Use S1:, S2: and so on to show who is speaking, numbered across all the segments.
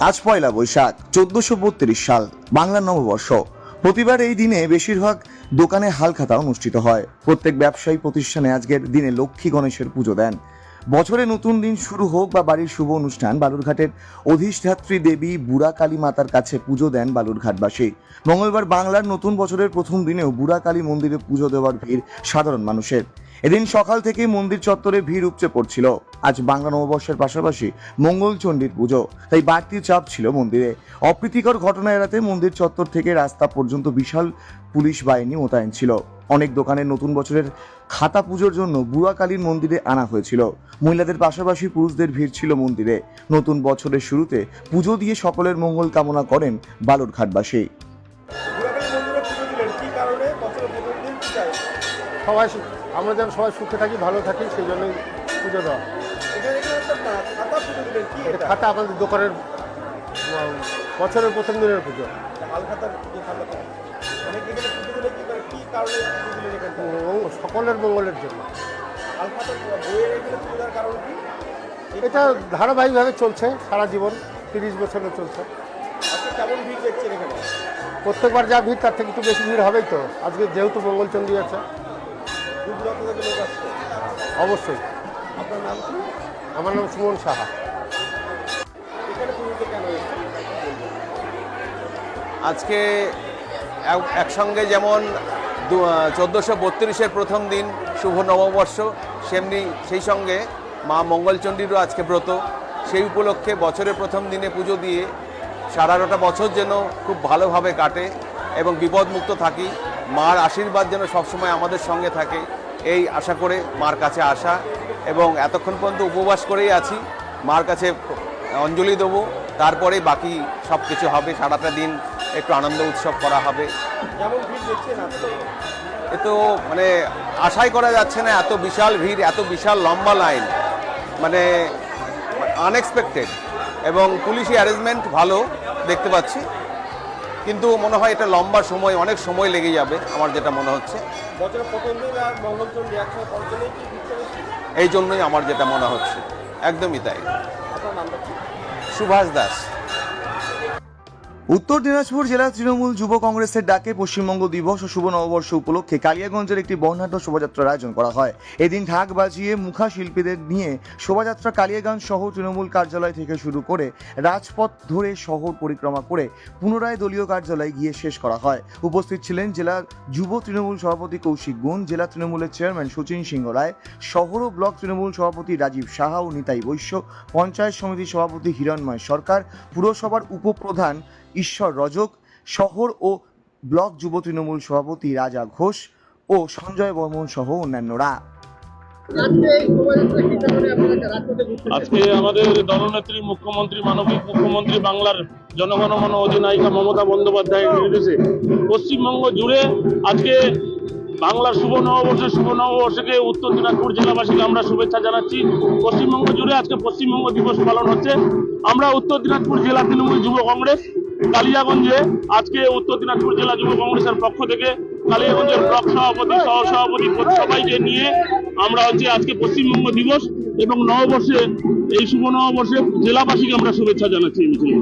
S1: আজ পয়লা বৈশাখ, চোদ্দশো বত্রিশ সাল বাংলার নববর্ষ। প্রতিবার এই দিনে বেশিরভাগ দোকানে হালখাতা অনুষ্ঠিত হয়। প্রত্যেক ব্যবসায়ী প্রতিষ্ঠানে আজকের দিনে লক্ষ্মী গণেশের পুজো দেন। বছরে নতুন দিন শুরু হোক বা বাড়ির শুভ অনুষ্ঠান, বালুরঘাটের অধিষ্ঠাত্রী দেবী বুড়া কালী মাতার কাছে পুজো দেন বালুরঘাটবাসী। মঙ্গলবার বাংলার নতুন বছরের প্রথম দিনেও বুড়া কালী মন্দিরে পুজো দেওয়ার ভিড় সাধারণ মানুষের। এদিন সকাল থেকে মন্দির চত্বরে ভিড় উপচে পড়ছিল। আজ বাংলা নববর্ষের পাশাপাশি মঙ্গলচণ্ডীর পুজো তাই বাড়তি চাপ ছিল মন্দিরে। অপ্রীতিকর ঘটনা এড়াতে মন্দির চত্বর থেকে রাস্তা পর্যন্ত বিশাল পুলিশ বাহিনী মোতায়েন ছিল। অনেক দোকানে নতুন বছরের খাতা পুজোর জন্য বুড়া কালীর মন্দিরে আনা হয়েছিল। মহিলাদের পাশাপাশি পুরুষদের ভিড় ছিল মন্দিরে। নতুন বছরের শুরুতে পুজো দিয়ে সকলের মঙ্গল কামনা করেন বালুরঘাটবাসী।
S2: সবাই আমরা যেন সবাই সুখে থাকি, ভালো থাকি, সেই জন্যই পুজো দেওয়া।
S3: খাতা
S2: আমাদের দোকানের বছরের প্রথম দিনের পুজো। সকলের মঙ্গলের জন্য। এটা ধারাবাহিকভাবে চলছে, সারা জীবন, তিরিশ বছরে চলছে। প্রত্যেকবার যা ভিড়, তার থেকে একটু বেশি ভিড় হবেই তো। আজকে যেহেতু মঙ্গলচন্ডী আছে। অবশ্যই।
S3: আপনার নাম কি?
S2: আমার নাম সুমন সাহা।
S4: আজকে এক- একসঙ্গে যেমন চোদ্দোশো বত্রিশের প্রথম দিন শুভ নববর্ষ সেমনি সেই সঙ্গে মা মঙ্গলচণ্ডীরও আজকে ব্রত। সেই উপলক্ষে বছরের প্রথম দিনে পুজো দিয়ে সারাটা বছর যেন খুব ভালোভাবে কাটে এবং বিপদমুক্ত থাকি। মার আশীর্বাদ যেন সবসময় আমাদের সঙ্গে থাকে। এই আশা করে মার কাছে আসা এবং এতক্ষণ পর্যন্ত উপবাস করেই আছি। মার কাছে অঞ্জলি দেবো, তারপরে বাকি সব কিছু হবে, সারাটা দিন একটু আনন্দ উৎসব করা হবে। এ তো মানে আশাই করা যাচ্ছে না, এত বিশাল ভিড়, এত বিশাল লম্বা লাইন। মানে আনএক্সপেক্টেড এবং পুলিশি অ্যারেঞ্জমেন্ট ভালো, দেখতে পাচ্ছি। কিন্তু মনে হয় এটা লম্বা সময় অনেক সময় লেগে যাবে আমার যেটা মনে হচ্ছে। এই জন্যই আমার যেটা মনে হচ্ছে। একদমই তাই। সুভাষ দাস।
S1: উত্তর দিনাজপুর জেলা তৃণমূল যুব কংগ্রেসের ডাকে পশ্চিমবঙ্গ দিবস ও শুভ নববর্ষ উপলক্ষে কালিয়াগঞ্জের একটি বর্ণাঢ্য শোভাযাত্রার আয়োজন করা হয়। এদিন ঢাক বাজিয়ে মুখা শিল্পীদের নিয়ে শোভাযাত্রা কালিয়াগঞ্জ শহ তৃণমূল কার্যালয় থেকে শুরু করে রাজপথ ধরে শহর পরিক্রমা করে পুনরায় দলীয় কার্যালয়ে গিয়ে শেষ করা হয়। উপস্থিত ছিলেন জেলার যুব তৃণমূল সভাপতি কৌশিক গুণ, জেলা তৃণমূলের চেয়ারম্যান সচিন সিংহ রায়, শহর ও ব্লক তৃণমূল সভাপতি রাজীব সাহা ও নিতাই বৈশ্য, পঞ্চায়েত সমিতির সভাপতি হিরণময় সরকার, পুরসভার উপপ্রধান ঈশ্বর রজক শহর ও ব্লক যুব তৃণমূল সভাপতি রাজা ঘোষ ও সঞ্জয় বর্মন সহ অন্যান্যরা।
S5: আজকে আমাদের দলনেত্রী মুখ্যমন্ত্রী মানবিক মুখ্যমন্ত্রী বাংলার জনগণমন অধিনায়িকা মমতা বন্দ্যোপাধ্যায়ের নির্দেশে পশ্চিমবঙ্গ জুড়ে আজকে বাংলার শুভ নববর্ষের শুভ নববর্ষকে উত্তর দিনাজপুর জেলাবাসীকে আমরা শুভেচ্ছা জানাচ্ছি। পশ্চিমবঙ্গ জুড়ে আজকে পশ্চিমবঙ্গ দিবস পালন হচ্ছে। আমরা উত্তর দিনাজপুর জেলা তৃণমূল যুব কংগ্রেস কালিয়াগঞ্জে আজকে উত্তর দিনাজপুর জেলা যুব কংগ্রেসের পক্ষ থেকে কালিয়াগঞ্জের ব্লক সভাপতি সহ সভাপতি সবাইকে নিয়ে আমরা হচ্ছে আজকে পশ্চিমবঙ্গ দিবস এবং নববর্ষে এই শুভ নববর্ষে জেলাবাসীকে আমরা শুভেচ্ছা জানাচ্ছি মিছিলে।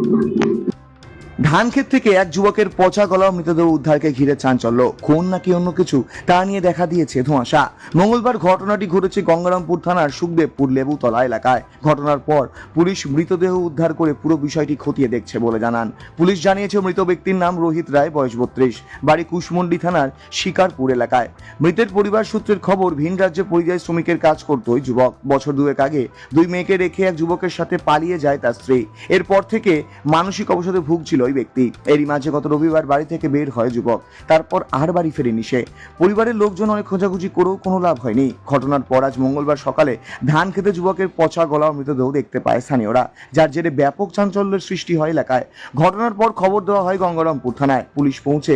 S1: ধানক্ষেত থেকে এক যুবকের পচা গলা মৃতদেহ উদ্ধারকে ঘিরে চাঞ্চল্য। খুন নাকি অন্য কিছু, তা নিয়ে দেখা দিয়েছে ধোঁয়াশা। মঙ্গলবার ঘটনাটি ঘটেছে গঙ্গারামপুর থানার সুখদেবপুর লেবুতলা এলাকায়। ঘটনার পর পুলিশ মৃতদেহ উদ্ধার করে পুরো বিষয়টি খতিয়ে দেখছে বলে জানান। পুলিশ জানিয়েছে মৃত ব্যক্তির নাম রোহিত রায়, বয়স বত্রিশ, বাড়ি কুশমন্ডি থানার শিকারপুর এলাকায়। মৃতের পরিবার সূত্রের খবর, ভিন রাজ্যে পরিযায়ী শ্রমিকের কাজ করত ওই যুবক। বছর দুয়েক আগে দুই মেয়েকে রেখে এক যুবকের সাথে পালিয়ে যায় তার স্ত্রী। এরপর থেকে মানসিক অবসাদে ভুগছিল ওই ব্যক্তি। এরই মাঝে গত রবিবার বাড়ি থেকে বের হয় যুবক। তারপর আর বাড়ি ফেরেনি সে। পরিবারের লোকজন অনেক খোঁজাখুঁজি করেও কোনো লাভ হয়নি। ঘটনার পর আজ মঙ্গলবার সকালে ধান খেতে যুবকের পচা গলা মৃতদেহ দেখতে পায় স্থানীয়রা, যার জেরে ব্যাপক চাঞ্চল্যের সৃষ্টি হয় এলাকায়। ঘটনার পর খবর দেওয়া হয় গঙ্গারামপুর থানায়। পুলিশ পৌঁছে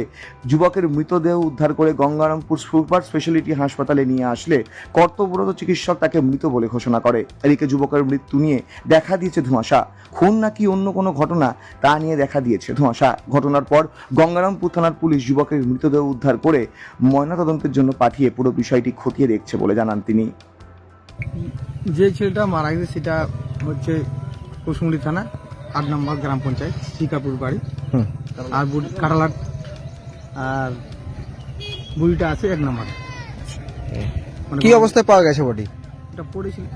S1: যুবকের মৃতদেহ উদ্ধার করে গঙ্গারামপুর সুপার স্পেশালিটি হাসপাতালে নিয়ে আসলে কর্তব্যরত চিকিৎসক তাকে মৃত বলে ঘোষণা করে। এদিকে যুবকের মৃত্যু নিয়ে দেখা দিয়েছে ধোঁয়াশা খুন নাকি অন্য কোনো ঘটনা তা নিয়ে দেখা দিয়েছে। ধোঁয়াশা ঘটনার পর গঙ্গারামপুর থানার পুলিশ যুবকের মৃতদেহ উদ্ধার করে ময়নাতদন্তের জন্য পাঠিয়ে পুরো বিষয়টি খতিয়ে দেখছে বলে জানান তিনি।
S6: যে ছেলেটা মারা গেছে সেটা হচ্ছে কুসমুড়ি থানা আট নম্বর গ্রাম পঞ্চায়েত শিকাপুর বাড়ি। আর বুড়ি কাটালার আর বুড়িটা আছে এক নম্বরে।
S2: কি অবস্থায় পাওয়া গেছে বডি
S6: এটা পড়েছিল।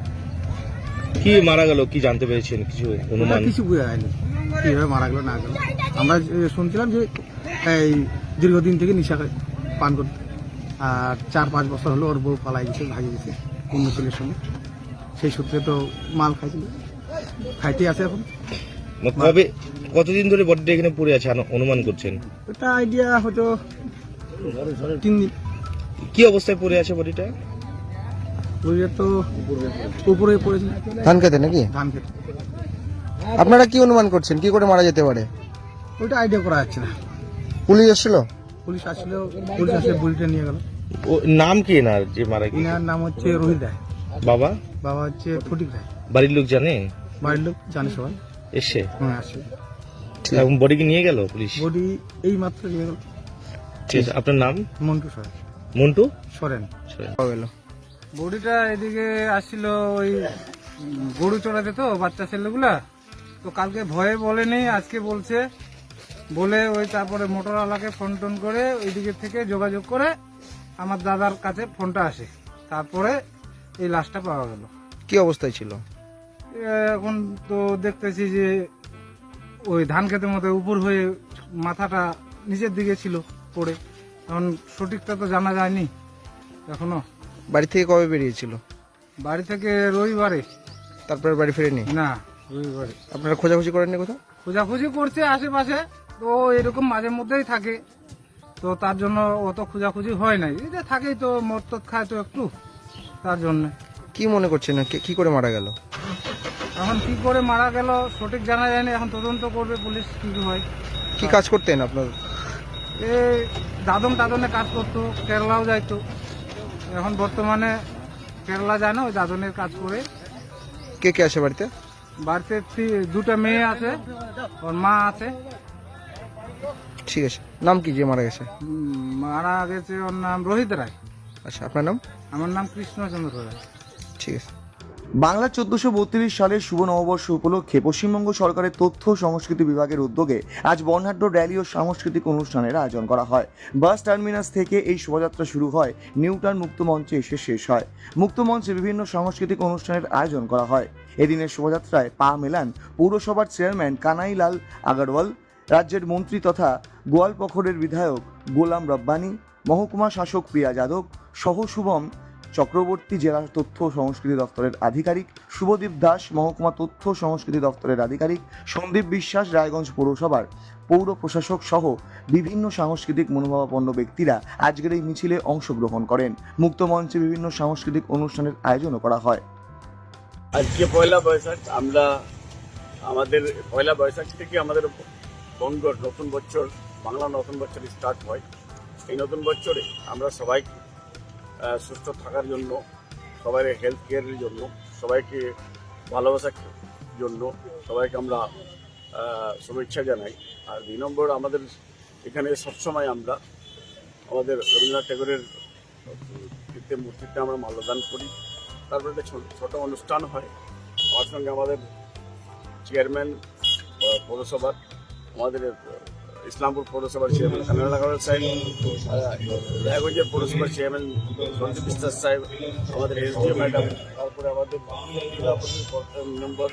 S7: কি মারা গেল? কি জানতে পেরেছেন? কিছু অনুমান?
S6: কিছু বোঝা যায়নি। কীভাবে মারা গেল না গেল। আমরা শুনছিলাম যে এই দীর্ঘদিন থেকে নিশা পান করতে। আর চার পাঁচ বছর হলো ওর বউ পালাই গেছে ভাগি গেছে অন্য ছেলের সঙ্গে। সেই সূত্রে তো মাল খাইছিল। খাইতে আছে এখন।
S7: কবে কতদিন ধরে বডিটা এখানে পড়ে আছে? অনুমান করছেন?
S6: এটা আইডিয়া হয়তো তিন দিন।
S7: কি অবস্থায় পড়ে আছে বডিটা?
S6: বুঝলে তো উপরে পড়েছিল
S2: ধান খেতে নাকি?
S6: ধান খেতে।
S2: আপনারা কি অনুমান করছেন? কি করে মারা যেতে পারে?
S6: ওইটা আইডিয়া করা যাচ্ছে না।
S2: পুলিশ এসেছিল
S6: পুলিশ আসলে পুলিশ আসলে বুড়িটা নিয়ে গেল।
S7: ও নাম কি না যে মারা গিয়েছে?
S6: ইনার নাম হচ্ছে রোহিত রায়।
S7: বাবা?
S6: বাবা হচ্ছে ফটিক রায়।
S7: বাড়ির লোক জানে?
S6: বাড়ির লোক জানে সবাই।
S7: এসে?
S6: হ্যাঁ আসে।
S7: এখন বডিকে নিয়ে গেল পুলিশ?
S6: বডি এই মাত্র নিয়ে গেল।
S7: ঠিক আছে আপনার নাম?
S6: মন্টু সরেন।
S7: মন্টু?
S6: সরেন।
S2: পাওয়া গেল।
S6: বডিটা এদিকে আসছিল ওই গরু চড়াতে তো বাচ্চা ছেলেগুলা। তো কালকে ভয়ে বলেনি আজকে বলছে। বলে ওই তারপরে মোটরওয়ালাকে ফোন টোন করে ওইদিকে থেকে যোগাযোগ করে আমার দাদার কাছে ফোনটা আসে। তারপরে এই লাশটা পাওয়া গেল।
S2: কি অবস্থায় ছিল?
S6: এখন তো দেখতেছি যে ওই ধান খেতের মধ্যে উপর হয়ে মাথাটা নিচের দিকে ছিল পড়ে। এখন সঠিকটা তো জানা যায়নি এখনও।
S2: বাড়ি থেকে কবে বেরিয়েছিল?
S6: বাড়ি থেকে রবিবারে।
S2: তারপরে বাড়ি ফেরেনি?
S6: না রবিবারে।
S2: আপনারা খোঁজাখুঁজি করেননি কোথাও?
S6: খোঁজাখুঁজি করছে আশেপাশে তো এরকম মাঝে মধ্যেই থাকে। তো তার জন্য অত খোঁজাখুঁজি হয় নাই। এই যে থাকেই তো মদ টদ খায় তো একটু তার জন্য।
S2: কি মনে করছেন? কে- কি করে মারা গেল?
S6: এখন কি করে মারা গেল সঠিক জানা যায়নি। এখন তদন্ত করবে পুলিশ কি হয়।
S2: কি কাজ করতেন আপনার?
S6: এ দাদন টাদনে কাজ করতো কেরালাও যাইতো। এখন বর্তমানে কেরালা যায় না ওই দাদনের কাজ করে।
S2: কে কে আছে বাড়িতে?
S6: বাড়িতে দুটা দুটো মেয়ে আছে ওর মা আছে।
S2: ঠিক আছে। নাম কি যে মারা গেছে?
S6: মারা গেছে ওর নাম রোহিত রায়।
S2: আচ্ছা আপনার নাম?
S6: আমার নাম কৃষ্ণচন্দ্র রায়।
S2: ঠিক আছে।
S1: বাংলা চোদ্দশো বত্রিশ সালের শুভ নববর্ষ উপলক্ষে পশ্চিমবঙ্গ সরকারের তথ্য সংস্কৃতি বিভাগের উদ্যোগে আজ বর্ণাঢ্য র্যালি ও সাংস্কৃতিক অনুষ্ঠানের আয়োজন করা হয়। বাস টার্মিনাস থেকে এই শোভাযাত্রা শুরু হয়। নিউটাউন মুক্ত মঞ্চে এসে শেষ হয়। মুক্ত মঞ্চে বিভিন্ন সাংস্কৃতিক অনুষ্ঠানের আয়োজন করা হয়। এদিনের শোভাযাত্রায় পা মেলান পৌরসভার চেয়ারম্যান কানাইলাল আগারওয়াল, রাজ্যের মন্ত্রী তথা গোয়ালপখরের বিধায়ক গোলাম রব্বানি, মহকুমা শাসক প্রিয়া যাদব, সহ শুভম চক্রবর্তী জেলা তথ্য সংস্কৃতি দপ্তরের আধিকারিক শুভদীপ দাস, মহকুমা তথ্য সংস্কৃতি দপ্তরের আধিকারিক সন্দীপ বিশ্বাস, রায়গঞ্জ পৌরসভার পৌর প্রশাসক সহ বিভিন্ন সাংস্কৃতিক মনোভাবাপন্ন ব্যক্তিরা আজকের এই মিছিলে অংশগ্রহণ করেন। মুক্ত মঞ্চে বিভিন্ন সাংস্কৃতিক অনুষ্ঠানের আয়োজনও করা হয়।
S8: আজকে পয়লা বৈশাখ, আমরা আমাদের পয়লা বৈশাখ থেকে আমাদের বঙ্গর নতুন বছর বাংলা নতুন বছর স্টার্ট হয়। এই নতুন বছরে আমরা সবাই সুস্থ থাকার জন্য সবাই হেলথ কেয়ারের জন্য, সবাইকে ভালোবাসার জন্য সবাইকে আমরা শুভেচ্ছা জানাই। আর দুই নম্বর আমাদের এখানে সবসময় আমরা আমাদের রবীন্দ্রনাথ ঠাকুরের কীর্তি মূর্তিতে আমরা মাল্যদান করি। তারপরে একটা ছোট অনুষ্ঠান হয়। আমার সঙ্গে আমাদের চেয়ারম্যান পৌরসভার, আমাদের ইসলামপুর পৌরসভার চেয়ারম্যান কানাডা গাওয়ার সাহেব আহ, রায়গঞ্জের পৌরসভার চেয়ারম্যান সঞ্জীব বিশ্বাস সাহেব আমাদের এসডিও ম্যাডাম তারপরে আমাদের জেলা পরিষদ মেম্বার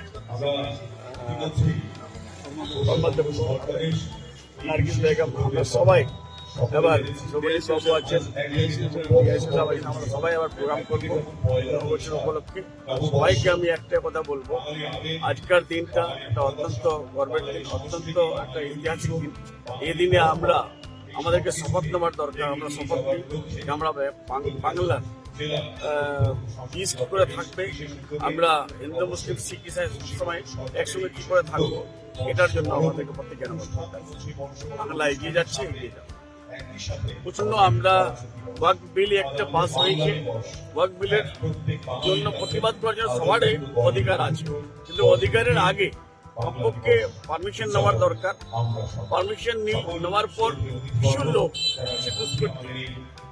S8: নার্গিস বেগম আমরা সবাই এবার সবাই আছেন। আমরা সবাই আবার প্রোগ্রাম করব। উপলক্ষে। সবাইকে আমি একটা কথা বলব। আজকের দিনটা একটা অত্যন্ত গর্বের দিন, অত্যন্ত একটা ঐতিহাসিক দিন। এই দিনে আমরা, আমাদেরকে শপথ নেওয়ার দরকার। আমরা শপথ নিই। আমরা বাংলার পিস কি করে থাকবে। আমরা হিন্দু, মুসলিম, শিখ, ইসাই সময় একসঙ্গে কি করে থাকব, এটার জন্য আমাদেরকে প্রত্যেকে নেওয়ার বাংলা এগিয়ে যাচ্ছে, এগিয়ে যাবে। প্রচণ্ড আমরা ওয়ার্ক বিল একটা পাস হয়েছে। ওয়ার্ক বিলের জন্য প্রতিবাদ করার জন্য সবারই অধিকার আছে। কিন্তু অধিকারের আগে কমপক্ষে পারমিশন নেওয়ার দরকার। পারমিশন নেওয়ার পর কিছু লোক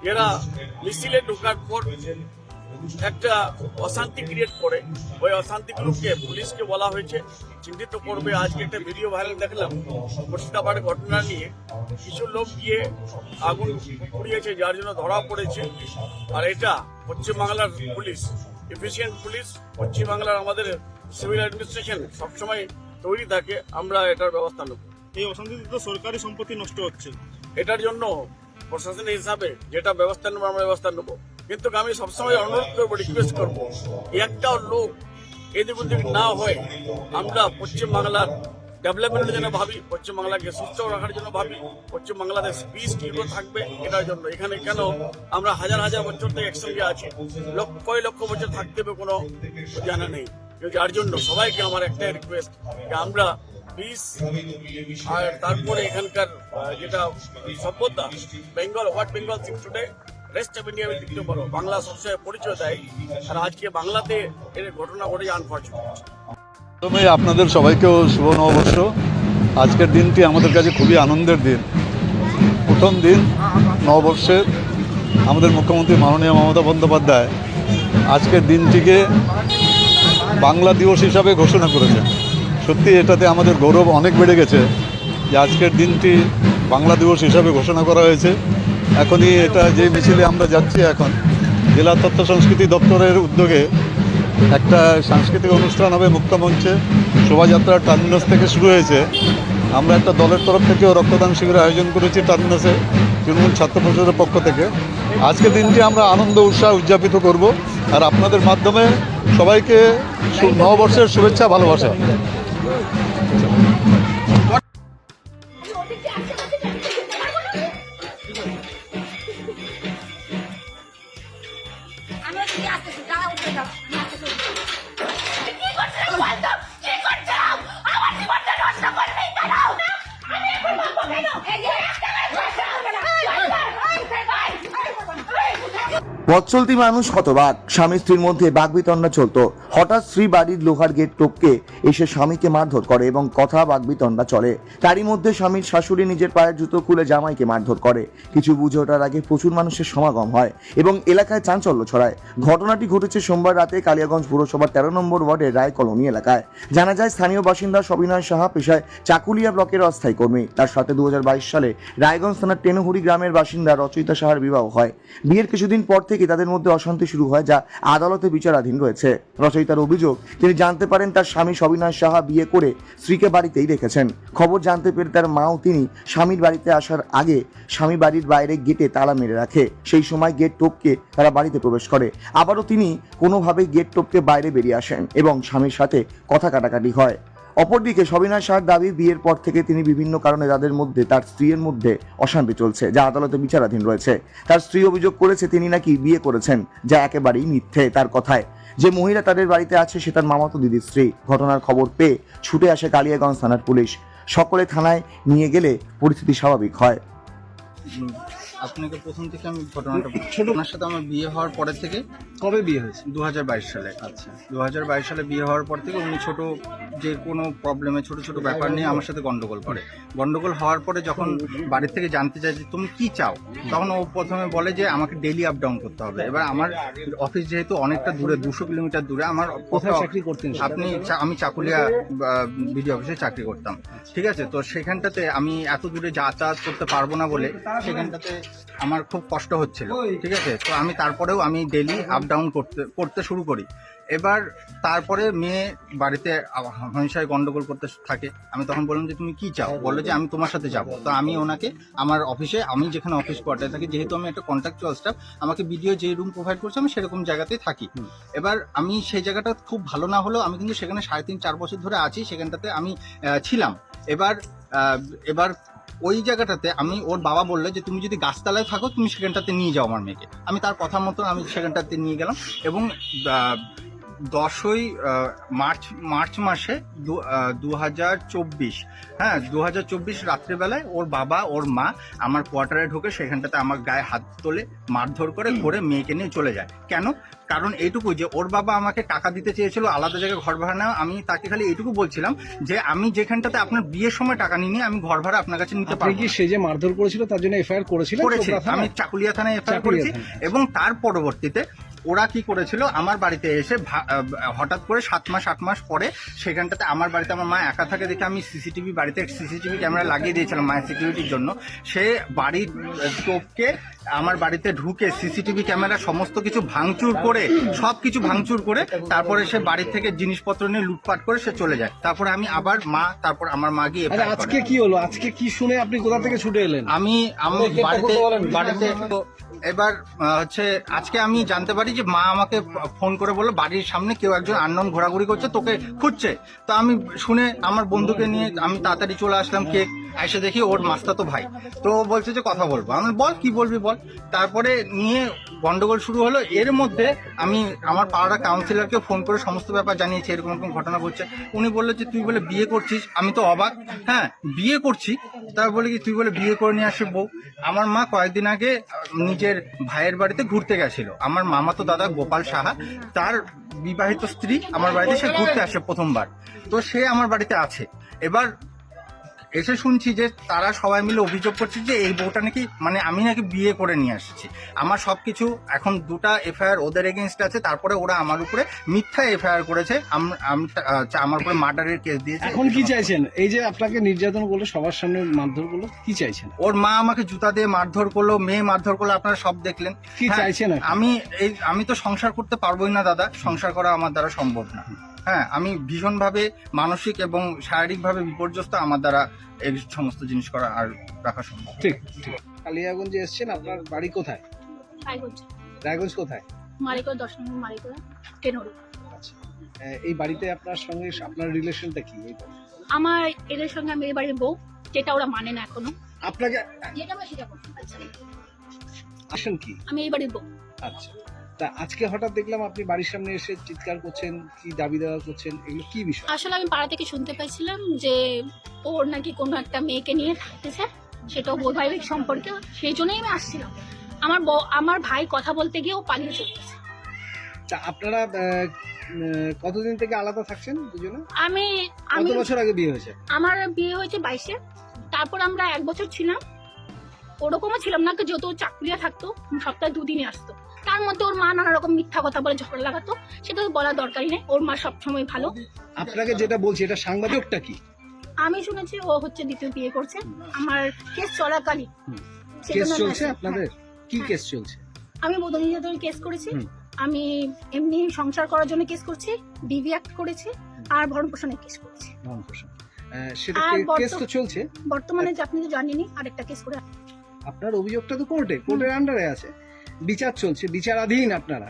S8: এরা মিছিলে ঢোকার পর একটা অশান্তি ক্রিয়েট করে। ওই অশান্তিগুলোকে পুলিশকে বলা হয়েছে। চিহ্নিত করবে। আজকে একটা ভিডিও ভাইরাল দেখলাম। মুর্শিদাবাদের ঘটনা নিয়ে কিছু লোক গিয়ে আগুন পুড়িয়েছে যার জন্য ধরা পড়েছে। আর এটা পশ্চিমবাংলার পুলিশ এফিসিয়েন্ট পুলিশ। পশ্চিমবাংলার আমাদের সিভিল অ্যাডমিনিস্ট্রেশন সবসময় তৈরি থাকে। আমরা এটার ব্যবস্থা নেব।
S3: এই অশান্তিতে তো সরকারি সম্পত্তি নষ্ট হচ্ছে।
S8: এটার জন্য প্রশাসনের হিসাবে যেটা ব্যবস্থা নেব আমরা ব্যবস্থা নেব। কিন্তু আমি সবসময় অনুরোধ করব রিকোয়েস্ট করব একটাও লোক এদিক ওদিক না হয় আমরা পশ্চিমবাংলার ডেভেলপমেন্টের জন্য ভাবি পশ্চিমবাংলাকে সুস্থ রাখার জন্য ভাবি পশ্চিমবাংলাতে পিস কি করে থাকবে এটার জন্য। এখানে কেন আমরা হাজার হাজার বছর থেকে একসঙ্গে আছি? লক্ষ লক্ষ বছর থাকতে হবে কোনো জানা নেই। যার জন্য সবাইকে আমার একটাই রিকোয়েস্ট যে আমরা পিস আর তারপরে এখানকার যেটা সভ্যতা বেঙ্গল হোয়াট বেঙ্গল সিং টুডে রেস্ট অফ ইন্ডিয়া দেখতে পারো বাংলা সবসময় পরিচয় দেয় আর আজকে বাংলাতে এর ঘটনা ঘটে আনফর্চুনেট
S9: প্রথমে আপনাদের সবাইকেও শুভ নববর্ষ। আজকের দিনটি আমাদের কাছে খুবই আনন্দের দিন। প্রথম দিন নববর্ষের আমাদের মুখ্যমন্ত্রী মাননীয় মমতা বন্দ্যোপাধ্যায় আজকের দিনটিকে বাংলা দিবস হিসাবে ঘোষণা করেছেন। সত্যি এটাতে আমাদের গৌরব অনেক বেড়ে গেছে যে আজকের দিনটি বাংলা দিবস হিসাবে ঘোষণা করা হয়েছে। এখনই এটা যে মিছিলে আমরা যাচ্ছি এখন, জেলা তথ্য সংস্কৃতি দপ্তরের উদ্যোগে একটা সাংস্কৃতিক অনুষ্ঠান হবে মুক্তমঞ্চে শোভাযাত্রা টার্মিনাস থেকে শুরু হয়েছে। আমরা একটা দলের তরফ থেকেও রক্তদান শিবিরের আয়োজন করেছি টার্মিনাসে, তৃণমূল ছাত্র পরিষদের পক্ষ থেকে। আজকের দিনটি আমরা আনন্দ, উৎসাহ উদযাপিত করব। আর আপনাদের মাধ্যমে সবাইকে নববর্ষের শুভেচ্ছা, ভালোবাসা।
S1: চলতি মানুষ হতবাক। স্বামী স্ত্রীর মধ্যে বাগবিতণ্ডা চলতো। হঠাৎ স্ত্রী বাড়ির লোহার গেট টপকে এসে স্বামীকে মারধর করে এবং কথা বাগবিতণ্ডা চলে। তারই মধ্যে স্বামীর শাশুড়ি নিজের পায়ের জুতো খুলে জামাইকে মারধর করে। কিছু বুঝে ওঠার আগে প্রচুর মানুষের সমাগম হয় এবং এলাকায় চাঞ্চল্য ছড়ায়। ঘটনাটি ঘটেছে সোমবার রাতে কালিয়াগঞ্জ পুরসভার তেরো নম্বর ওয়ার্ডের রায় কলোনি এলাকায়। জানা যায়, স্থানীয় বাসিন্দা সবিনয় সাহা পেশায় চাকুলিয়া ব্লকের অস্থায়ী কর্মী। তার সাথে দু হাজার বাইশ সালে রায়গঞ্জ থানার টেনুহুড়ি গ্রামের বাসিন্দা রচয়িতা সাহার বিবাহ হয়। বিয়ের কিছুদিন পর থেকে তাদের মধ্যে অশান্তি শুরু হয়, যা আদালতে বিচারাধীন রয়েছে। রচয়িতার অভিযোগ, তিনি জানতে পারেন তার স্বামী সবিনয় সাহা বিয়ে করে স্ত্রীকে বাড়িতেই রেখেছেন। খবর জানতে পেরে তার মাও তিনি স্বামীর বাড়িতে আসার আগে স্বামী বাড়ির বাইরে গেটে তালা মেরে রাখে। সেই সময় গেট টপকে তারা বাড়িতে প্রবেশ করে। আবারও তিনি কোনোভাবেই গেট টোপকে বাইরে বেরিয়ে আসেন এবং স্বামীর সাথে কথা কাটাকাটি হয়। অপরদিকে সবিনয় শাহর দাবি, বিয়ের পর থেকে তিনি বিভিন্ন কারণে তাদের মধ্যে, তার স্ত্রীর মধ্যে অশান্তি চলছে, যা আদালতে বিচারাধীন রয়েছে। তার স্ত্রী অভিযোগ করেছে, তিনি নাকি বিয়ে করেছেন, যা একেবারেই মিথ্যে, তার কথায় যে মহিলা তাদের বাড়িতে আছে, সে তার মামাতো দিদির স্ত্রী। ঘটনার খবর পেয়ে ছুটে আসে কালিয়াগঞ্জ থানার পুলিশ। সকলে থানায় নিয়ে গেলে পরিস্থিতি স্বাভাবিক হয়।
S10: আপনাকে প্রথম থেকে আমি ঘটনাটা ছোট ওনার সাথে আমার বিয়ে হওয়ার পরে থেকে কবে বিয়ে হয়েছে? দু হাজার বাইশ সালে। আচ্ছা। দু হাজার বাইশ সালে বিয়ে হওয়ার পর থেকে উনি ছোট যে কোনো প্রবলেমে ছোট ছোট ব্যাপার নিয়ে আমার সাথে গন্ডগোল করে। গন্ডগোল হওয়ার পরে যখন বাড়ির থেকে জানতে চাই যে তুমি কি চাও তখন ও প্রথমে বলে যে আমাকে ডেলি আপ ডাউন করতে হবে। এবার আমার অফিস যেহেতু অনেকটা দূরে দুশো কিলোমিটার দূরে আমার কোথায় চাকরি করতেন আপনি আমি চাকুলিয়া বিডি অফিসে চাকরি করতাম। ঠিক আছে? তো সেখানটাতে আমি এত দূরে যাতায়াত করতে পারব না বলে সেখানটাতে আমার খুব কষ্ট হচ্ছিল ঠিক আছে? তো আমি তারপরেও আমি ডেলি আপ ডাউন করতে করতে শুরু করি। এবার তারপরে মেয়ে বাড়িতে আবার গন্ডগোল করতে থাকে। আমি তখন বললাম যে তুমি কি চাও? বলল যে আমি তোমার সাথে যাব। তো আমি ওনাকে আমার অফিসে আমি যেখানে অফিস কোয়ার্টারে থাকি যেহেতু আমি একটা কন্ট্রাকচুয়াল স্টাফ আমাকে ভিডিও যে রুম প্রোভাইড করছে আমি সেরকম জায়গাতেই থাকি। এবার আমি সেই জায়গাটা খুব ভালো না হলেও আমি কিন্তু সেখানে সাড়ে তিন চার বছর ধরে আছি সেখানটাতে আমি ছিলাম। এবার এবার ওই জায়গাটাতে আমি, ওর বাবা বলল যে, তুমি যদি গাছতলায় থাকো, তুমি সেখানটাতে নিয়ে যাও আমার মেয়েকে। আমি তার কথা মতো আমি সেখানটাতে নিয়ে গেলাম এবং দশই মার্চ মার্চ মাসে দু হাজার চব্বিশ। হ্যাঁ দু হাজার চব্বিশ রাত্রিবেলায় ওর বাবা ওর মা আমার কোয়ার্টারে ঢুকে সেখানটাতে আমার গায়ে হাত তোলে মারধর করে করে মেয়েকে নিয়ে চলে যায়। কেন? কারণ এইটুকু যে ওর বাবা আমাকে টাকা দিতে চেয়েছিল আলাদা জায়গায় ঘর ভাড়া নেওয়া আমি তাকে খালি এইটুকু বলছিলাম যে আমি যেখানটাতে আপনার বিয়ের সময় টাকা নিয়ে আমি ঘর ভাড়া আপনার কাছে নিতে পারব
S7: কি সে যে মারধর করেছিল তার জন্য এফআইআর করেছিলেন
S10: করেছি।
S7: চোপড়া
S10: আমি চাকুলিয়া থানায় এফআইআর করেছি এবং তার পরবর্তীতে ওরা কি করেছিল? আমার বাড়িতে এসে হঠাৎ করে সাত মাস, আট মাস পরে সেখানটাতে আমার বাড়িতে আমার মা একা থাকে দেখে আমি সিসিটিভি বাড়িতে, সিসিটিভি ক্যামেরা লাগিয়ে দিয়েছিলাম মায়ের সিকিউরিটির জন্য। সে বাড়ির টোপকে আমার বাড়িতে ঢুকে সিসিটিভি ক্যামেরা সমস্ত কিছু ভাঙচুর করে সব কিছু ভাঙচুর করে তারপরে সে বাড়ি থেকে জিনিসপত্র নিয়ে লুটপাট করে সে চলে যায়। তারপরে আমি আবার মা তারপর আমার মা গিয়ে
S7: আজকে কি হলো? আজকে কি শুনে আপনি কোথা থেকে ছুটে এলেন?
S10: আমি আমার বাড়িতে বাড়িতে তো এবার হচ্ছে আজকে আমি জানতে পারি যে মা আমাকে ফোন করে বলল বাড়ির সামনে কেউ একজন আননোন ঘোরাঘুরি করছে তোকে খুঁজছে। তো আমি শুনে আমার বন্ধুকে নিয়ে আমি তাড়াতাড়ি চলে আসলাম কে এসে দেখি ওর মাস্তা তো ভাই। তো ও বলছে যে কথা বলব। আমি বল, কি বলবি বল? তারপরে নিয়ে গন্ডগোল শুরু হলো। এর মধ্যে আমি আমার পাড়ার কাউন্সিলরকে ফোন করে সমস্ত ব্যাপার জানিয়েছি, এরকম এরকম ঘটনা ঘটছে। উনি বলল যে, তুই বলে বিয়ে করছিস? আমি তো অবাক। হ্যাঁ বিয়ে করছি। তারপর বলে কি, তুই বলে বিয়ে করে নিয়ে আসে বউ। আমার মা কয়েকদিন আগে নিজের ভাইয়ের বাড়িতে ঘুরতে গেছিল। আমার মামা তো দাদা গোপাল সাহা। তার বিবাহিত স্ত্রী আমার বাড়িতে সে ঘুরতে আসে প্রথমবার। তো সে আমার বাড়িতে আছে। এবার এসে শুনছি যে তারা সবাই মিলে অভিযোগ করছে যে এই বউটা নাকি মানে আমি নাকি বিয়ে করে নিয়ে আসছি। আমার সবকিছু এখন দুটা এফআইআর ওদের এগেনস্ট আছে তারপরে ওরা আমার উপরে মিথ্যা এফআইআর করেছে আম- আম- আমার উপরে মার্ডারের কেস দিয়েছে।
S7: এখন কি চাইছেন? এই যে আপনাকে নির্যাতন করল সবার সামনে মারধর করল কি চাইছেন?
S10: ওর মা আমাকে জুতা দিয়ে মারধর করল মেয়ে মারধর করল আপনারা সব দেখলেন।
S7: কি
S10: হ্যাঁ,
S7: চাইছেন
S10: আমি এই আমি তো সংসার করতে পারবোই না দাদা। সংসার করা আমার দ্বারা সম্ভব না। হ্যাঁ আমি ভীষণভাবে মানসিক এবং শারীরিকভাবে বিপর্যস্ত আমার দ্বারা এই সমস্ত জিনিস করা আর রাখা সম্ভব।
S7: ঠিক ঠিক। কালিয়াগঞ্জে এসেছেন? আপনার বাড়ি কোথায়?
S11: রায়গঞ্জ।
S7: রায়গঞ্জ কোথায়?
S11: মালিকর দশ নম্বর মালিকর টেনরি
S7: আচ্ছা। এই বাড়িতে আপনার সঙ্গে আপনার রিলেশনটা কি?
S11: আমার এদের সঙ্গে আমি এই বাড়ির বউ যেটা ওরা মানে না এখনও।
S7: আপনাকে
S11: যেটা আমি সেটা করব। আচ্ছা,
S7: আসেন কি?
S11: আমি এই বাড়ির বউ।
S7: আচ্ছা। তা আজকে হঠাৎ দেখলাম আপনি বাড়ির সামনে এসে চিৎকার করছেন কি দাবি দাওয়া করছেন এগুলো কি বিষয়?
S11: আসলে আমি পাড়া থেকে শুনতে পাইছিলাম যে ওর নাকি কোনো একটা মেয়েকে নিয়ে থাকতেছে সেটাও বৈবাহিক সম্পর্কে সেই জন্যই আমি আসছিলাম। আমার আমার ভাই কথা বলতে গিয়ে ও পালিয়ে চলে গেছে।
S7: তা আপনারা কতদিন থেকে আলাদা থাকছেন দুজনে?
S11: আমি আমি
S7: বছর আগে বিয়ে হয়েছে?
S11: আমার বিয়ে হয়েছে বাইশে। তারপর আমরা এক বছর ছিলাম। ওরকমও ছিলাম না যেহেতু চাকরিয়া থাকতো সপ্তাহে দুদিনই আসতো। তার মধ্যে ওর মা নানা রকম মিথ্যা কথা বলে ঝগড়া লাগাতো সেটা তো বলার দরকারই নেই। ওর মা সবসময় ভালো।
S7: আপনাকে যেটা বলছি এটা সাংবাদিকটা কি?
S11: আমি শুনেছি ও হচ্ছে দ্বিতীয় বিয়ে করছে। আমার কেস চলাকালীন।
S7: কেস চলছে আপনাদের? কি কেস চলছে?
S11: আমি বৌদ্ধ নির্যাতনের কেস করেছি। আমি এমনি সংসার করার জন্য কেস করছি ডিভি অ্যাক্ট করেছি আর ভরণ পোষণের কেস করেছি।
S7: ভরণ পোষণ। সেটা কেস তো চলছে?
S11: বর্তমানে যে আপনি তো জানেনই আরেকটা কেস করে
S7: আপনার অভিযোগটা তো কোর্টে। কোর্টের আন্ডারে আছে। বিচার চলছে বিচারাধীন আপনারা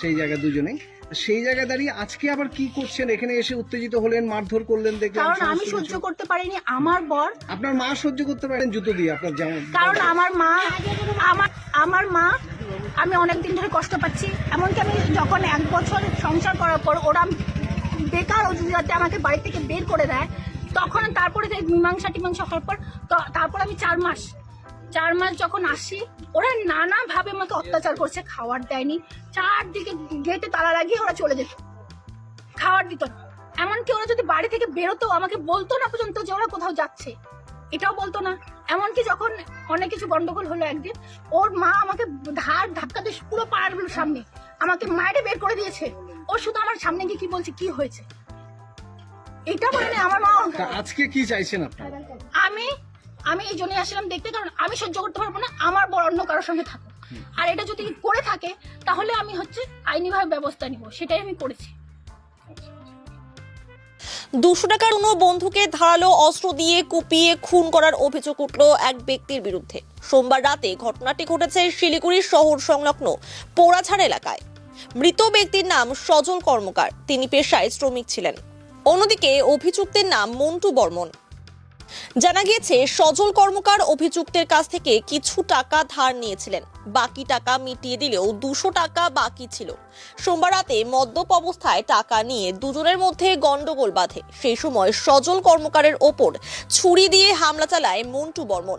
S7: সেই জায়গা দুজনেই। সেই জায়গায় দাঁড়িয়ে আজকে আবার কি করছেন? এখানে এসে উত্তেজিত হলেন মারধর করলেন দেখে
S11: কারণ আমি সহ্য করতে পারিনি আমার বর।
S7: আপনার মা সহ্য করতে পারেন জুতো দিয়ে আপনার যেমন
S11: কারণ আমার মা আমার আমার মা আমি অনেক দিন ধরে কষ্ট পাচ্ছি। এমনকি আমি যখন এক বছর সংসার করার পর ওরা বেকার অজুহাতে আমাকে বাড়ি থেকে বের করে দেয় তখন তারপরে মীমাংসা টিমাংসা হওয়ার পর তারপর আমি চার মাস চার মাস যখন আসি ওরা নানাভাবে আমাকে অত্যাচার করছে খাবার দেয়নি। চারদিকে গেটে তালা লাগিয়ে ওরা চলে যেত। খাবার দিত না। এমনকি ওরা যদি বাড়ি থেকে বেরোতো আমাকে বলতো না পর্যন্ত যে ওরা কোথাও যাচ্ছে। এটাও বলতো না। এমনকি যখন অনেক কিছু গন্ডগোল হলো একদিন ওর মা আমাকে ধার ধাক্কা দিয়ে পুরো পাড়ার সামনে আমাকে মায়েরে বের করে দিয়েছে। ও শুধু আমার সামনে গিয়ে কি বলছে কি হয়েছে? এটা বলে আমার মা
S7: আজকে কি চাইছেন আপনারা?
S11: আমি আমি এই জন্যই আসলাম দেখতে কারণ আমি সহ্য করতে পারব না আমার বড় অন্য কারোর সঙ্গে থাকো আর এটা যদি করে থাকে তাহলে আমি হচ্ছে আইনিভাবে ব্যবস্থা নিব সেটাই আমি করেছি।
S12: দুশো টাকার কোনো বন্ধুকে ধারালো অস্ত্র দিয়ে কুপিয়ে খুন করার অভিযোগ উঠল এক ব্যক্তির বিরুদ্ধে। সোমবার রাতে ঘটনাটি ঘটেছে শিলিগুড়ি শহর সংলগ্ন পোড়াছাড় এলাকায়। মৃত ব্যক্তির নাম সজল কর্মকার তিনি পেশায় শ্রমিক ছিলেন। অন্যদিকে অভিযুক্তের নাম মন্টু বর্মন। জানা গিয়েছে, সজল কর্মকার অভিযুক্তের কাছ থেকে কিছু টাকা ধার নিয়েছিলেন। বাকি টাকা মিটিয়ে দিলেও দুশো টাকা বাকি ছিল। সোমবার রাতে মদ্যপ অবস্থায় টাকা নিয়ে দুজনের মধ্যে গন্ডগোল বাঁধে। সেই সময় সজল কর্মকারের ওপর ছুরি দিয়ে হামলা চালায় মন্টু বর্মন।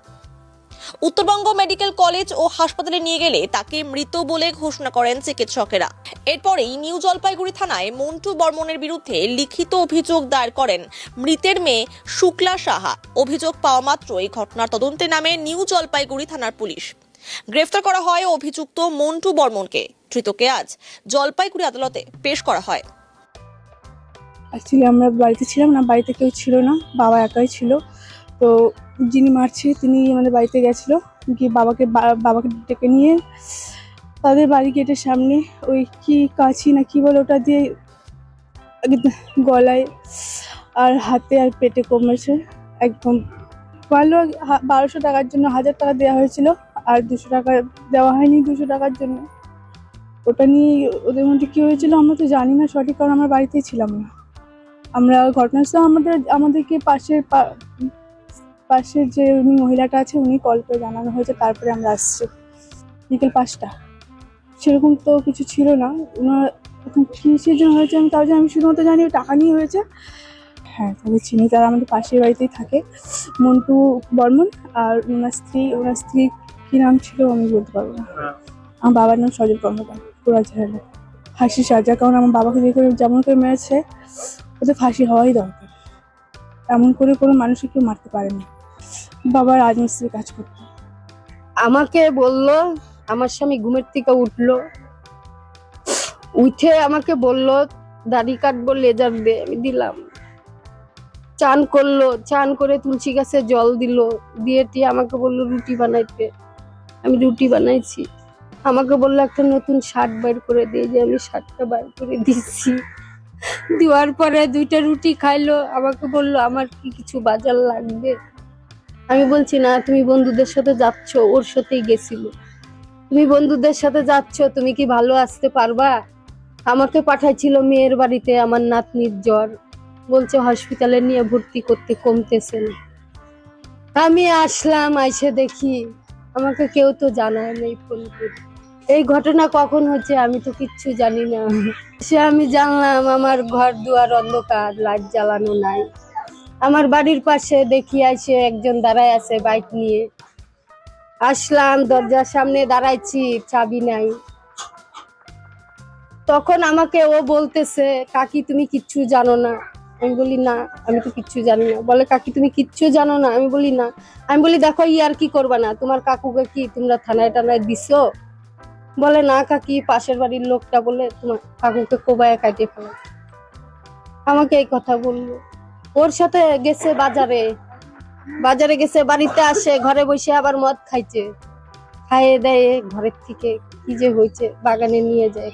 S12: উত্তরবঙ্গ মেডিকেল কলেজ ও হাসপাতালে নিয়ে গেলে তাকে মৃত বলে ঘোষণা করেন চিকিৎসকেরা। এরপরেই নিউ জলপাইগুড়ি থানায় মন্টু বর্মনের বিরুদ্ধে লিখিত অভিযোগ দায়ের করেন মৃতের মেয়ে শুক্লা সাহা। অভিযোগ পাওয়া মাত্র এই ঘটনার তদন্তে নামে নিউ জলপাইগুড়ি থানার পুলিশ। গ্রেফতার করা হয় অভিযুক্ত মন্টু বর্মনকে। ধৃতকে আজ জলপাইগুড়ি আদালতে পেশ করা হয়।
S6: অ্যাকচুয়ালি আমরা বাড়িতে ছিলাম না, বাড়িতে কেউ ছিল না, বাবা একাই ছিল। তো যিনি মারছে, তিনি আমাদের বাড়িতে গেছিল। গিয়ে বাবাকে বাবাকে ডেকে নিয়ে তাদের বাড়ি গেটের সামনে ওই কি কাছি না কি বলে ওটা দিয়ে গলায় আর হাতে আর পেটে কমেছে একদম ভালো বারোশো টাকার জন্য হাজার টাকা দেওয়া হয়েছিল আর দুশো টাকা দেওয়া হয়নি দুশো টাকার জন্য। ওটা নিয়ে ওদের মধ্যে কী হয়েছিল আমরা তো জানি না সঠিক, কারণ আমরা বাড়িতেই ছিলাম না। আমরা ঘটনাস্থল আমাদের, আমাদেরকে পাশের পা- পাশের যে উনি মহিলাটা আছে উনি কল করে জানানো হয়েছে তারপরে আমরা আসছি। বিকেল পাঁচটা। সেরকম তো কিছু ছিল না। ওনার এখন কিসের জন্য হয়েছে আমি তাও জানি আমি শুধুমাত্র জানি টাকা নিয়ে হয়েছে। হ্যাঁ তাদের চিনি তারা আমাদের পাশের বাড়িতেই থাকে। মন্টু বর্মন আর ওনার স্ত্রী ওনার স্ত্রী কী নাম ছিল আমি বলতে পারব না। আমার বাবার নাম সজল কর্মকার পুরা ঝাড়া ফাঁসি সাজা কারণ আমার বাবাকে যে করে যেমন করে মেরেছে ওদের ফাঁসি হওয়াই দরকার। এমন করে কোনো মানুষকে কেউ মারতে পারে না বাবা রাজমিস্ত্রির কাজ করতো।
S13: আমাকে বলল, আমার স্বামী ঘুমের থেকে উঠল। উঠে আমাকে বলল, দাড়ি কাটবো, লেজার দে, আমি দিলাম। চান করল, চান করে তুলসী গাছে জল দিল, দিয়ে টিয়ে আমাকে বলল, রুটি বানাইতে। আমি রুটি বানাইছি। আমাকে বলল, একটা নতুন শার্ট বাইর করে দিয়ে যে আমি শার্টটা বাইর করে দিচ্ছি দেওয়ার পরে দুইটা রুটি খাইলো। আমাকে বলল, আমার কি কিছু বাজার লাগবে? আমি বলছি, না, তুমি বন্ধুদের সাথে যাচ্ছ, ওর সাথেই গেছিল। তুমি বন্ধুদের সাথে যাচ্ছ, তুমি কি ভালো আসতে পারবা? আমাকে পাঠাইছিল মেয়ের বাড়িতে আমার নাতনির জ্বর। বলছে, হসপিটালে নিয়ে ভর্তি করতে কমতেছে না। আমি আসলাম, আইসে দেখি। আমাকে কেউ তো জানায় নেই ফোন করে। এই ঘটনা কখন হচ্ছে আমি তো কিচ্ছু জানি না। সে আমি জানলাম, আমার ঘর দুয়ার অন্ধকার, লাইট জ্বালানো নাই। আমার বাড়ির পাশে দেখি আসে একজন দাঁড়ায় আছে বাইক নিয়ে। আসলাম, দরজার সামনে দাঁড়াইছি, চাবি নাই। তখন আমাকে ও বলতেছে, কাকি, তুমি কিচ্ছু জানো না। আমি বলি, না, আমি তো কিচ্ছু জানি না। বলে, কাকি, তুমি কিচ্ছু জানো না? আমি বলি, না। আমি বলি, দেখো, ই আর কি করবা না? তোমার কাকুকে কি তোমরা থানায় টানায় দিছো? বলে, না, কাকি, পাশের বাড়ির লোকটা বলে তোমার কাকুকে কোবায় কাটে ফেলে। আমাকে এই কথা বলল। ওর সাথে গেছে বাজারে। বাজারে গেছে বাড়িতে আসে ঘরে বসে আবার মদ খাইছে। খাইয়ে দেয় ঘরের থেকে কি যে হয়েছে বাগানে নিয়ে যায়।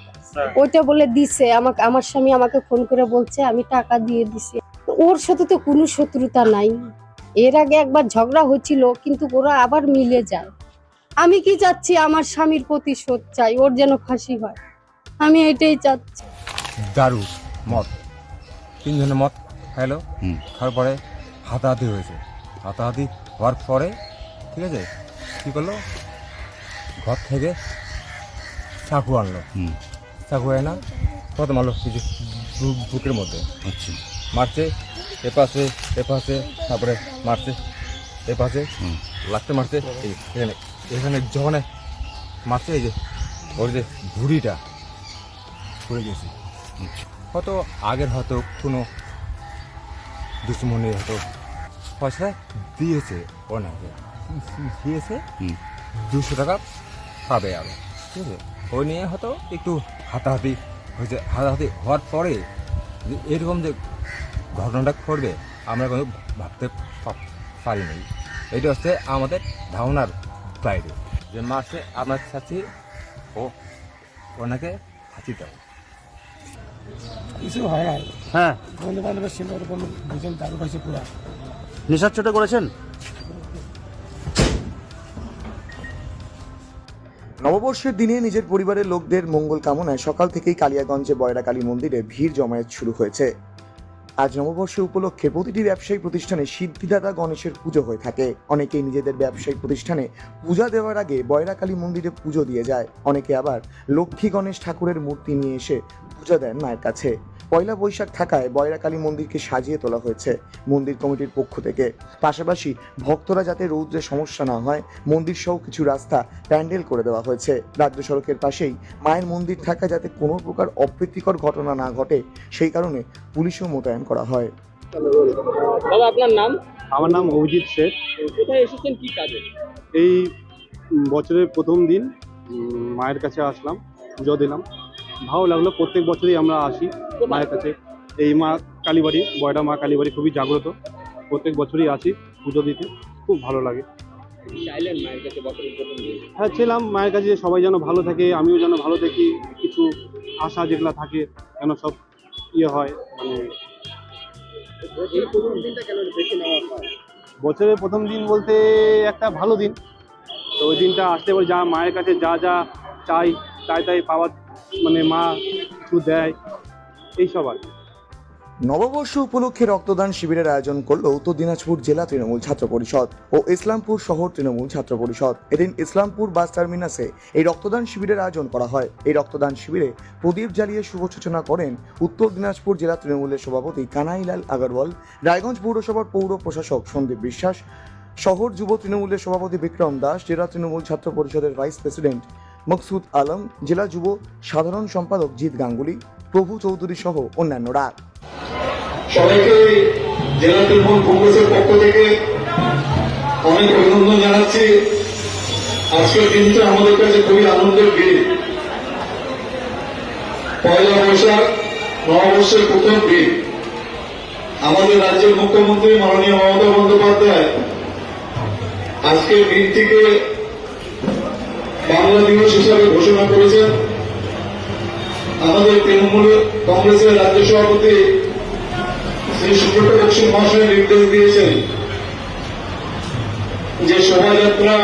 S13: ওইটা বলে দিছে আমাকে আমার স্বামী আমাকে ফোন করে বলছে আমি টাকা দিয়ে দিছি। ওর সাথে তো কোনো শত্রুতা নাই। এর আগে একবার ঝগড়া হচ্ছিল কিন্তু ওরা আবার মিলে যায়। আমি কি চাচ্ছি আমার স্বামীর প্রতি প্রতিশোধ চাই ওর যেন ফাঁসি হয়। আমি এটাই চাচ্ছি।
S14: দারু মদ। তিনজনে মদ খাইলো খাওয়ার পরে হাতাহাতি হয়েছে। হাতাহাতি হওয়ার পরে ঠিক আছে কী করল? ঘর থেকে চাকু আনলো। চাকু আনা কত মারলো কিছু বুকের মধ্যে। আচ্ছা। মারছে এপাশে এপাশে তারপরে মারছে এপাশে লাস্টে মারছে এখানে এখানে যখন মারছে এই যে ওর যে ভুড়িটা পড়ে গেছে। হয়তো আগের হয়তো কোনো দুশ্মনী হয়তো পয়সা দিয়েছে ওনাকে দিয়েছে? দুশো টাকা পাবে আরও ঠিক আছে। ওই নিয়ে হয়তো একটু হাতাহাতি হয়েছে হাতাহাতি হওয়ার পরে যে এরকম যে ঘটনাটা ঘটবে আমরা কোনো ভাবতে পারিনি এটা হচ্ছে আমাদের ধারণার বাইরে। যে মাসে আমার সাথে ও ওনাকে ফাঁসি দেয়
S15: কিছু হয় নাই।
S1: হ্যাঁ।
S15: বন্ধু বান্ধবের ছিল ওরকম দুজন দারু খাইছে পুরা।
S1: নেশার চোটে করেছেন? নববর্ষের দিনে নিজের পরিবারের লোকদের মঙ্গল কামনায় সকাল থেকেই কালিয়াগঞ্জে বয়রা কালী মন্দিরে ভিড় জমায়েত শুরু হয়েছে। আজ নববর্ষ উপলক্ষে প্রতিটি ব্যবসায়ী প্রতিষ্ঠানে সিদ্ধিদাতা গণেশের পুজো হয়ে থাকে। অনেকেই নিজেদের ব্যবসায়ী প্রতিষ্ঠানে পূজা দেওয়ার আগে বয়রাকালী মন্দিরে পুজো দিয়ে যায়। অনেকে আবার লক্ষ্মী গণেশ ঠাকুরের মূর্তি নিয়ে এসে পূজা দেন মায়ের কাছে। পয়লা বৈশাখ থাকায় বয়রা কালী মন্দিরকে সাজিয়ে তোলা হয়েছে মন্দির কমিটির পক্ষ থেকে। পাশাপাশি ভক্তরা যাতে রৌদ্রে সমস্যা না হয় মন্দির সহ কিছু রাস্তা প্যান্ডেল করে দেওয়া হয়েছে। রাজ্য সড়কের পাশেই মায়ের মন্দির থাকা যাতে কোনো প্রকার অপ্রীতিকর ঘটনা না ঘটে সেই কারণে পুলিশও মোতায়েন করা হয়।
S16: দাদা আপনার নাম?
S15: আমার নাম অভিজিৎ শেখ
S16: কোথায় এসেছেন? কি কাজে?
S15: এই বছরের প্রথম দিন মায়ের কাছে আসলাম
S5: পুজো দিলাম। ভালো লাগল। প্রত্যেক বছরই আমরা আসি মায়ের কাছে। এই মা কালীবাড়ি বয়ডা মা কালীবাড়ি খুবই জাগ্রত। প্রত্যেক বছরই আসি পুজো দিতে। খুব ভালো লাগে। হ্যাঁ ছিলাম মায়ের কাছে যে সবাই যেন ভালো থাকে আমিও যেন ভালো থাকি কিছু আশা যেগুলো থাকে যেন সব ইয়ে হয় মানে বছরের প্রথম দিন বলতে একটা ভালো দিন। তো ওই দিনটা আসতে পারে যা মায়ের কাছে যা যা চাই তাই তাই পাওয়ার মানে মা, কিছু দেয়, এইসব আর।
S1: নববর্ষ উপলক্ষে রক্তদান শিবিরের আয়োজন করল উত্তর দিনাজপুর জেলা তৃণমূল ছাত্র পরিষদ ও ইসলামপুর শহর তৃণমূল ছাত্র পরিষদ এদিন ইসলামপুর বাস টার্মিনাসে এই রক্তদান শিবিরের আয়োজন করা হয় এই রক্তদান শিবিরে প্রদীপ জ্বালিয়ে শুভ সূচনা করেন উত্তর দিনাজপুর জেলা তৃণমূলের সভাপতি কানাইলাল আগরওয়াল, রায়গঞ্জ পৌরসভার পৌর প্রশাসক সন্দীপ বিশ্বাস, শহর যুব তৃণমূলের সভাপতি বিক্রম দাস, জেলা তৃণমূল ছাত্র পরিষদের ভাইস প্রেসিডেন্ট মকসুদ আলম, জেলা যুব সাধারণ সম্পাদক জিৎ গাঙ্গুলি, প্রভু চৌধুরী সহ অন্যান্যরা।
S9: সবাইকে জেলা তৃণমূল কংগ্রেসের পক্ষ থেকে অনেক অভিনন্দন জানাচ্ছি। আজকের দিনটা আমাদের কাছে খুবই আনন্দের দিন। পয়লা বৈশাখ, নববর্ষের প্রথম দিন। আমাদের রাজ্যের মুখ্যমন্ত্রী মাননীয় মমতা বন্দ্যোপাধ্যায় আজকের দিনটিকে বাংলা দিবস হিসাবে ঘোষণা করেছেন আমাদের তৃণমূল কংগ্রেসের রাজ্য সভাপতি শ্রী সুব্রত বক্সী মহাশয় নির্দেশ দিয়েছেন যে শোভাযাত্রা,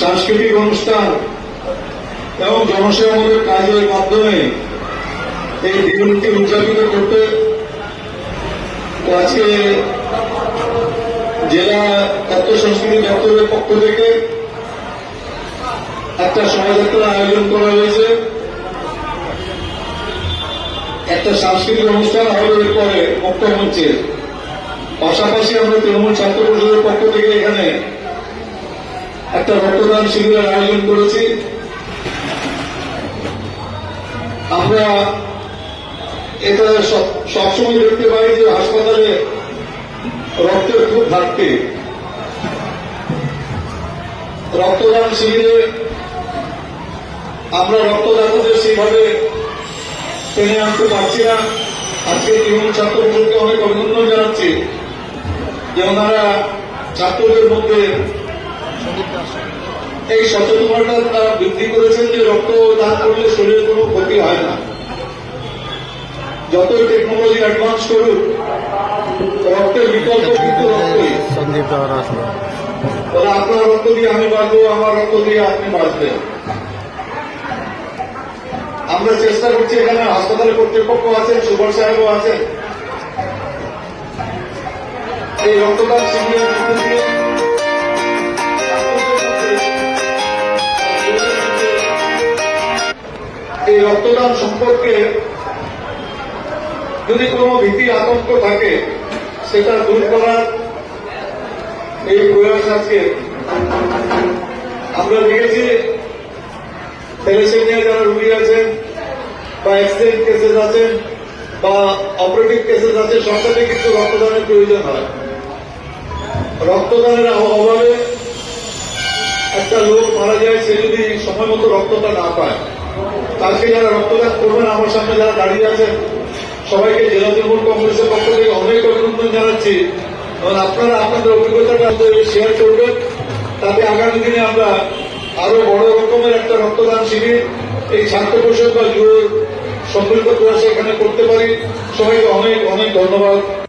S9: সাংস্কৃতিক অনুষ্ঠান এবং জনসেবামূলক কাজের মাধ্যমে এই দিনটি উদযাপিত করতে আজকে জেলা তথ্য সংস্কৃতি দপ্তরের পক্ষ থেকে একটা শোভাযাত্রা আয়োজন করা হয়েছে। একটা সাংস্কৃতিক অনুষ্ঠান হবে এরপরে মুখ্যমঞ্চে পাশাপাশি আমরা তৃণমূল ছাত্র পরিষদের পক্ষ থেকে এখানে একটা রক্তদান শিবিরের আয়োজন করেছি। আমরা এটা সব- সবসময় দেখতে পাই যে হাসপাতালে রক্তের খুব ঘাটতি। রক্তদান শিবিরে আমরা রক্তদাতাদের সেইভাবে টেনে আনতে পারছি না। আজকে তৃণমূল ছাত্র পরিষদকে অনেক অভিনন্দন জানাচ্ছি যে ওনারা ছাত্রদের মধ্যে এই সচেতনতা তারা বৃদ্ধি করেছেন যে রক্ত দান করলে শরীরের কোনো ক্ষতি হয় না। যতই টেকনোলজি অ্যাডভান্স করুক রক্তের বিকল্প কিন্তু রক্তই। আপনার রক্ত দিয়ে আমি বাঁচবো আমার রক্ত দিয়ে আপনি বাঁচবেন। আমরা চেষ্টা করছি এখানে হাসপাতালে কর্তৃপক্ষ আছেন সুভাষ সাহেবও আছেন। এই রক্তদান শিবিরের মধ্যে দিয়ে এই রক্তদান সম্পর্কে যদি কোনো ভীতি, আতঙ্ক থাকে, সেটা দূর করার এই প্রয়াস আজকে। আমরা দেখেছি থ্যালাসেমিয়া যারা রুগী আছেন বা অ্যাক্সিডেন্ট কেসেস আছেন বা অপারেটিভ কেসেস আছে সবটাতে কিন্তু রক্তদানের প্রয়োজন হয়। রক্তদানের অভাবে একটা লোক মারা যায়, সে যদি সময় মতো রক্তটা না পায়। আজকে যারা রক্তদান করবেন আমার সামনে যারা দাঁড়িয়ে আছেন, সবাইকে জেলা তৃণমূল কংগ্রেসের পক্ষ থেকে অনেক অভিনন্দন জানাচ্ছি। এবং আপনারা আপনাদের অভিজ্ঞতাটা শেয়ার করবেন। তাতে আগামী দিনে আমরা আরও বড় রকমের একটা রক্তদান শিবির এই ছাত্র পরিষদ বা যুব সম্মিলিত প্রয়াসে এখানে করতে পারি। সবাইকে অনেক অনেক ধন্যবাদ।